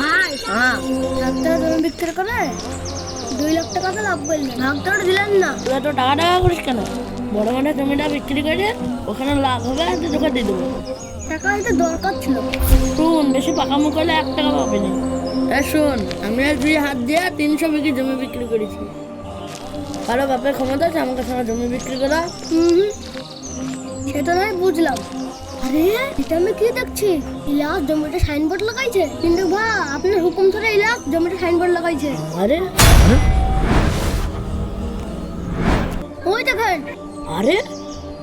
ভাই হ্যাঁ। জমি বিক্রি করে দুই লাখ টাকা তো লাভ না। তুই এত টাকা টাকা করিস কেন? বড় মানে জমিটা বিক্রি করে ওখানে লাভ হবে আর তোকে দিয়ে দেবো। টাকা দরকার ছিল। শুন বেশি পাকামো করলে এক টাকা পাবি না। এ শোন আমি আর হাত দিয়ে তিনশো বিঘি জমি বিক্রি করেছি। কারও বাপের ক্ষমতা আছে আমার কাছে আমার জমি বিক্রি করা? হুম। সেটা নয় বুঝলাম। আরে এটা আমি কি দেখছি? ইলাস জমিতে সাইনবোর্ড লাগাইছে? কিন্তু ভাই আপনার হুকুম ধরে ইলাস জমিতে সাইনবোর্ড লাগাইছে। আরে ওই দেখেন। আরে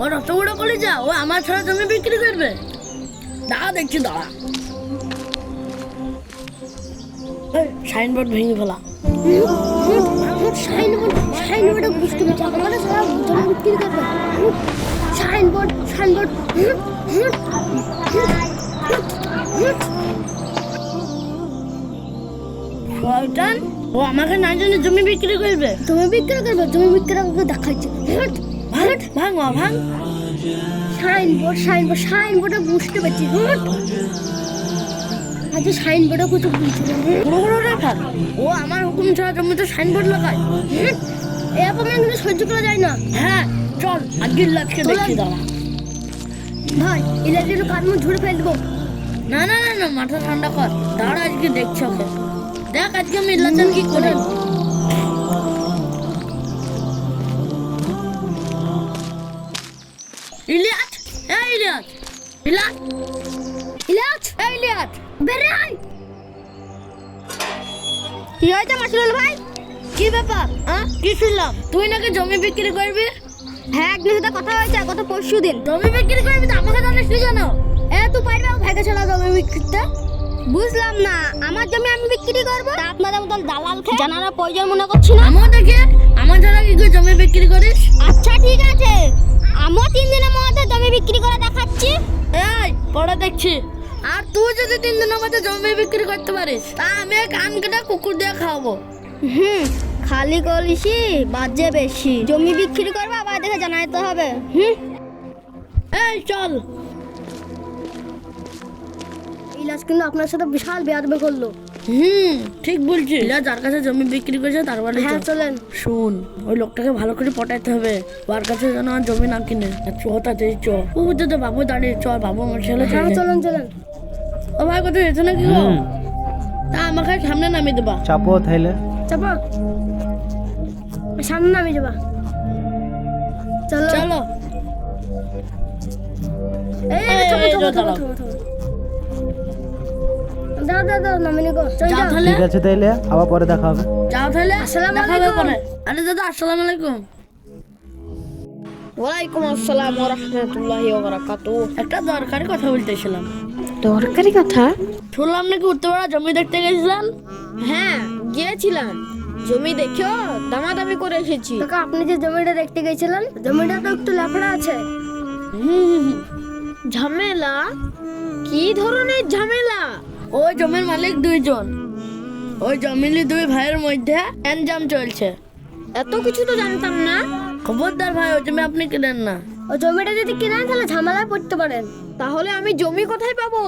ও অত বড় যা ও আমার ছাড়া জমি বিক্রি করবে। দাঁড়া দেখছি দাঁড়া। সাইনবোর্ড ভেঙে ফেলা। সাইনবোর্ড সাইনবোর্ডে বুঝতে পারছি আপনারা সারা জমি বিক্রি করবে। সাইনবোর্ড সাইনবোর্ড শয়তান ও আমাকে না জানে জমি বিক্রি করবে। জমি বিক্রি করবে জমি বিক্রি করবে দেখাচ্ছে। ভাঙ ভাঙ ভাঙ। সাইনবোর্ড সাইনবোর্ড সাইনবোর্ডে বুঝতে পারছি। আজ সাইনবোর্ডে কিছু বুঝতে পারছি। বড় বড় রেখা। ও আমার হুকুম ছাড়া জমিতে সাইনবোর্ড লাগায়। অপমান কিন্তু সহ্য করা যায় না। হ্যাঁ। চল আজকে লাখকে দেখছি দাঁড়া ভাই মুখ ঝুড়ে ফেলে দেবো। না না না না মাথা ঠান্ডা কর। দাঁড়া আজকে দেখছি ওকে। দেখ আজকে আমি ইলাচান কি করে। ইলিয়াস এই ইলিয়াস ইলিয়াস ইলাচ এই ইলিয়াস বেরে আয়। কি হয়েছে মাসুল ভাই? কি ব্যাপার হ্যাঁ কি শুনলাম? তুই নাকি জমি বিক্রি করবি? হ্যাঁ একদিন সাথে কথা হয়েছে গত পরশু দিন। জমি বিক্রি করবি তো আমাকে জানিস নি কেন এ তুই পারবে ভাইকে ছাড়া জমি বিক্রিতে? বুঝলাম না আমার জমি আমি বিক্রি করব? তা আপনাদের মতন দালাল খেয়ে জানারা প্রয়োজন মনে করছি না? আমার দেখে আমার ছাড়া কি করে জমি বিক্রি করিস? আচ্ছা ঠিক আছে। আমিও তিন দিনের মধ্যে জমি বিক্রি করে দেখাচ্ছি। এই পড়া দেখছি। আর তুই যদি তিন দিনের মধ্যে জমি বিক্রি করতে পারিস তা আমি কান কেটে কুকুর দিয়ে খাওয়াবো। হুম খালি কলিসি বাজে বেশি। জমি বিক্রি করব আবার দেখে জানাইতে হবে। হুম? এই চল। ইলাস কিন্তু আপনার সাথে বিশাল বেয়াদবে করল। হুম ঠিক বলছি ইলা যার কাছে জমি বিক্রি করেছে তার বাড়ি হ্যাঁ চলেন। শুন ওই লোকটাকে ভালো করে পটাইতে হবে। ওর কাছে যেন আর জমি না কিনে। চ তাড়াতাড়ি চ। ও বুঝতে তো বাবু দাঁড়িয়ে চ বাবু আমার ছেলে হ্যাঁ চলেন চলেন। ও ভাই কোথায় যেতে নাকি গো? তা আমাকে সামনে নামিয়ে দেবা। চাপো তাইলে। চাপা। সামনে নামি যাবা চলো চলো এই এই, থামো থামো থামো দাঁড়াও। থামো থামো দাও দাও দাও নামিনি গো চল যাও যাও তাহলে ঠিক আছে তাইলে আবার পরে দেখা হবে। যাও তাহলে আসসালামু আলাইকুম। আরে দাদা আসসালামু আলাইকুম। ওয়ালাইকুম আসসালাম ওয়া রাহমাতুল্লাহি একটা দরকারি কথা বলতেছিলাম। দরকারি কথা? শুনলাম নাকি উত্তরপাড়া জমি দেখতে গেছিলাম? হ্যাঁ গিয়েছিলাম। জমি দেখেও দামাদামি করে এসেছি। কাকা আপনি যে জমিটা দেখতে গেছিলেন জমিটা তো একটু লেফড়া আছে। ঝামেলা? কি ধরনের ঝামেলা? ওই জমির মালিক দুইজন। ওই জমিলি দুই ভাইয়ের মধ্যে এনজাম চলছে। এত কিছু তো জানতাম না। খবরদার ভাই ওই জমি আপনি কিনেন না। ও জমিটা যদি কিনেন তাহলে ঝামেলায় পড়তে পারেন। তাহলে আমি জমি কোথায় পাবো?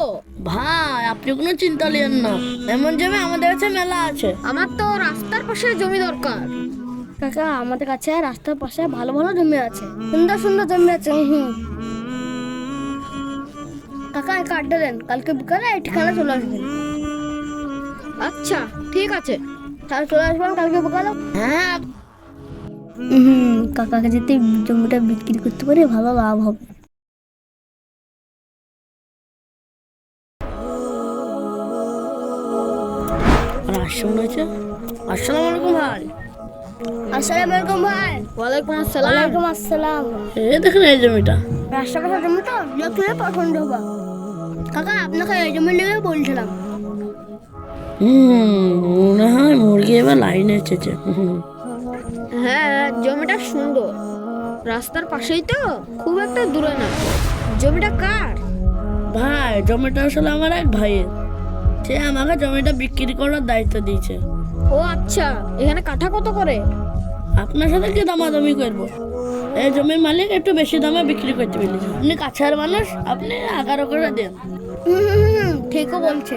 ভাই আপনি কোনো চিন্তা নিয়েন না। এমন জমি আমাদের কাছে মেলা আছে। আমার তো রাস্তার পাশে জমি দরকার। কাকা আমাদের কাছে রাস্তার পাশে ভালো ভালো জমি আছে। সুন্দর সুন্দর জমি আছে হুম কাকা কার্ডটা দেন। কালকে বিকালে এই ঠিকানা চলে আসবেন। আচ্ছা ঠিক আছে। তাহলে চলে আসবেন কালকে বিকালে? হ্যাঁ হুম কাকাকে যদি জমিটা বিক্রি করতে পারে ভালো লাভ হবে। আসছে মনে হচ্ছে আসসালামু আলাইকুম ভাই। আসসালামু আলাইকুম ভাই। ওয়ালাইকুম আসসালাম। ওয়ালাইকুম আসসালাম। এই দেখেন এই জমিটা। রাস্তা পাশে জমি দেখলে পছন্দ হবে। কাকা আপনাকে এই জমি বলছিলাম। হুম মনে হয় মুরগি এবার লাইনে এসেছে। হুম। হ্যাঁ জমিটা সুন্দর। রাস্তার পাশেই তো খুব একটা দূরে না। জমিটা কার? ভাই জমিটা আসলে আমার এক ভাইয়ের। সে আমাকে জমিটা বিক্রি করার দায়িত্ব দিয়েছে। ও আচ্ছা এখানে কাঠা কত করে? আপনার সাথে কি দামাদামি করব? এই জমির মালিক একটু বেশি দামে বিক্রি করতে পেরেছে আপনি কাছের মানুষ আপনি এগারো করে দেন। ঠিকও বলছে।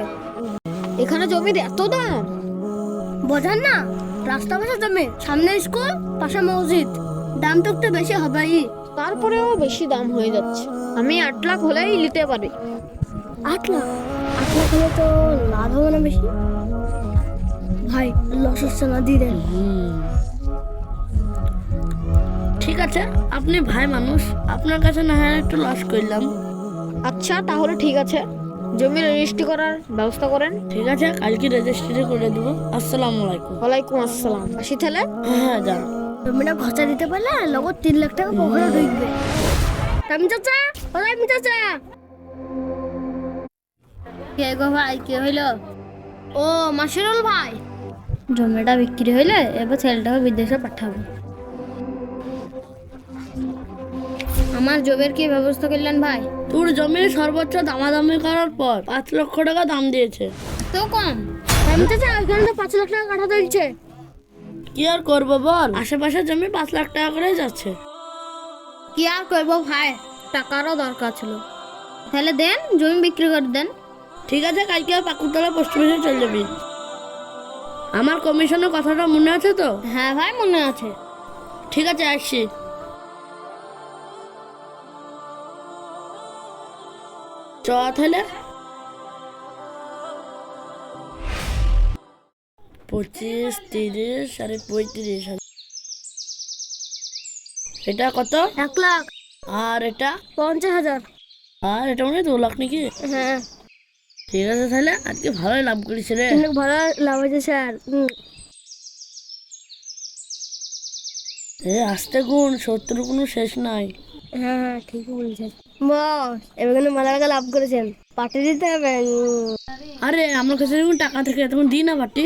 এখানে জমির এত দাম? বোঝান না। রাস্তা পাশে জমি সামনে স্কুল পাশে মসজিদ। দাম তো একটু বেশি হবেই। তারপরেও বেশি দাম হয়ে যাচ্ছে। আমি আট লাখ হলেই নিতে পারি। আট লাখ? আট লাখ হলে তো লাভ হবে না বেশি। ভাই লস হচ্ছে না দিয়ে দেন। ঠিক আছে আপনি ভাই মানুষ আপনার কাছে না হয় একটু লস করলাম। আচ্ছা তাহলে ঠিক আছে। জমি রেজিস্ট্রি করার ব্যবস্থা করেন। ঠিক আছে কালকে রেজিস্ট্রি করে দেবো। আসসালামু আলাইকুম। ওয়ালাইকুম আসসালাম। আসি তাহলে হ্যাঁ যান জমিটা খরচা দিতে পারলে লগত তিন লাখ টাকা পকেটে ঢুকবে। রামি চাচা? ও রামি চাচা। কে গো ভাই কে হইল? ও মাসিরুল ভাই। জমিটা বিক্রি হইলে এবার ছেলেটাকে বিদেশে পাঠাবো। আমার জবের কি ব্যবস্থা করলেন ভাই? তোর জমি সর্বোচ্চ দামাদামি করার পর পাঁচ লক্ষ টাকা দাম দিয়েছে। তো কম? রামি চাচা ওইখানে তো পাঁচ লাখ টাকা কাটা দিচ্ছে কি আর করব বল? আশেপাশে জমি পাঁচ লাখ টাকা করে যাচ্ছে। কি আর করব ভাই? টাকারও দরকার ছিল। তাহলে দেন জমি বিক্রি করে দেন। ঠিক আছে কালকে পাকুরতলা পোস্ট অফিসে চলে যাবি। আমার কমিশনের কথাটা মনে আছে তো? হ্যাঁ ভাই মনে আছে। ঠিক আছে আসছি। চ তাহলে। পঁচিশ তিরিশ আর পঁয়ত্রিশ এটা কত? এক লাখ। আর এটা? পঞ্চাশ হাজার। আর এটা মনে হয় দু লাখ নাকি? হ্যাঁ। ঠিক আছে তাহলে আজকে ভালোই লাভ করিস রে। ভালো লাভ হয়েছে স্যার। এ আসতে গুণ সত্তর কোনো শেষ নাই। হ্যাঁ হ্যাঁ ঠিকই বলছেন। বস এবার কিন্তু মেলা টাকা লাভ করেছেন। পাঠিয়ে দিতে হবে আরে আমার কাছে যখন টাকা থাকে। তখন দিই না পাটি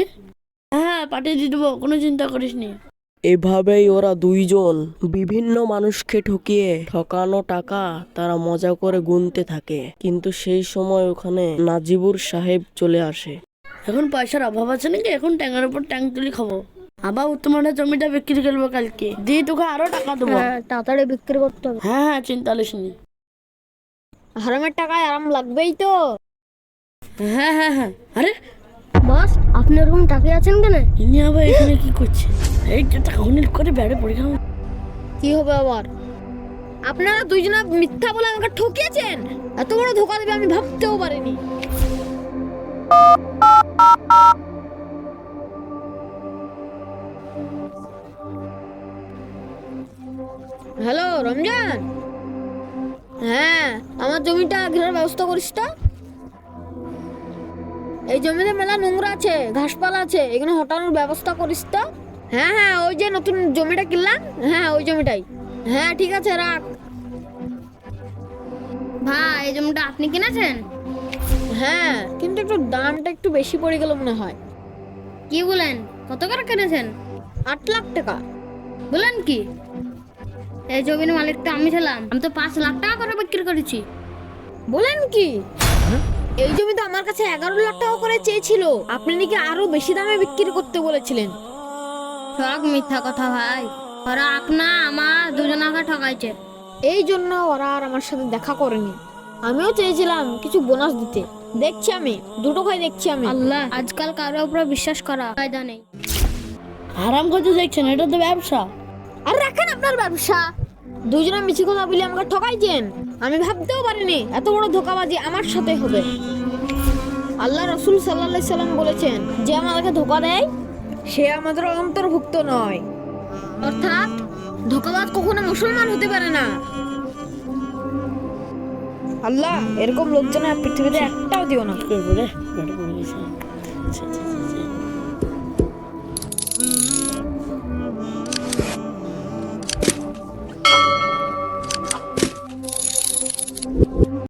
হ্যাঁ পাঠিয়ে দিয়ে দেবো কোনো চিন্তা করিস নি। এভাবেই ওরা দুইজন বিভিন্ন মানুষকে ঠকিয়ে ঠকানো টাকা তারা মজা করে গুনতে থাকে। কিন্তু সেই সময় ওখানে নাজিবুর সাহেব চলে আসে। এখন পয়সার অভাব আছে নাকি? এখন ট্যাঙ্কের উপর ট্যাঙ্ক তুলি খাব। আবার তোমার জমিটা বিক্রি করব কালকে। দিয়ে তোকে আরও টাকা দেবো। হ্যাঁ তাড়াতাড়ি বিক্রি করতে হবে। হ্যাঁ হ্যাঁ চিন্তা করিস নি। হারামের টাকায় আরাম লাগবেই তো। হ্যাঁ হ্যাঁ হ্যাঁ। আরে! বস আপনি এরকম টাকা আছেন কেন? ইনি আবার এখানে কি করছে? এই যে টাকা করে বেড়ে পড়ে গেল। কি হবে আবার? আপনারা দুইজনা মিথ্যা বলে আমাকে ঠকিয়েছেন? এত বড় ধোকা দেবে আমি ভাবতেও পারিনি। হ্যালো রমজান? হ্যাঁ আমার জমিটা ঘেরার ব্যবস্থা করিস তো। এই জমিতে মেলা নোংরা আছে ঘাসপালা আছে এখানে হটানোর ব্যবস্থা করিস তো। হ্যাঁ হ্যাঁ ওই যে নতুন জমিটা কিনলাম। হ্যাঁ ওই জমিটাই। হ্যাঁ ঠিক আছে রাখ। ভাই এই জমিটা আপনি কিনেছেন? হ্যাঁ কিন্তু একটু দামটা একটু বেশি পড়ে গেল মনে হয়। কি বলেন? কত করে কিনেছেন? আট লাখ টাকা। বলেন কি? এই জমির মালিক তো আমি ছিলাম। আমি তো পাঁচ লাখ টাকা করে বিক্রি করেছি। বলেন কি? এই জমি তো আমার কাছে এগারো লাখ টাকা করে চেয়েছিল। আপনি নাকি আরও বেশি দামে বিক্রি করতে বলেছিলেন? সব মিথ্যা কথা ভাই। ওরা আপনা আমার দুজনাকে ঠকাইছে। এই জন্য ওরা আর আমার সাথে দেখা করেনি। আমিও চেয়েছিলাম কিছু বোনাস দিতে। দেখছি আমি দুটো খাই দেখছি আমি। আল্লাহ আজকাল কারোর উপরে বিশ্বাস করা ফায়দা নেই। আরাম করতে দেখছেন এটা তো ব্যবসা। আর রাখেন আপনার ব্যবসা। দুজনে মিছি কথা বলে আমাকে ঠকাইছেন। আমি ভাবতেও পারিনি, এত বড় ধোকাবাজি আমার সাথে হবে। আল্লাহ রসুল সাল্লাহ সাল্লাম বলেছেন, যে আমাদেরকে ধোকা দেয়, সে আমাদের অন্তর্ভুক্ত নয়। অর্থাৎ, ধোকাবাজ কখনো মুসলমান হতে পারে না। আল্লাহ, এরকম লোকজন পৃথিবীতে একটাও দিও না।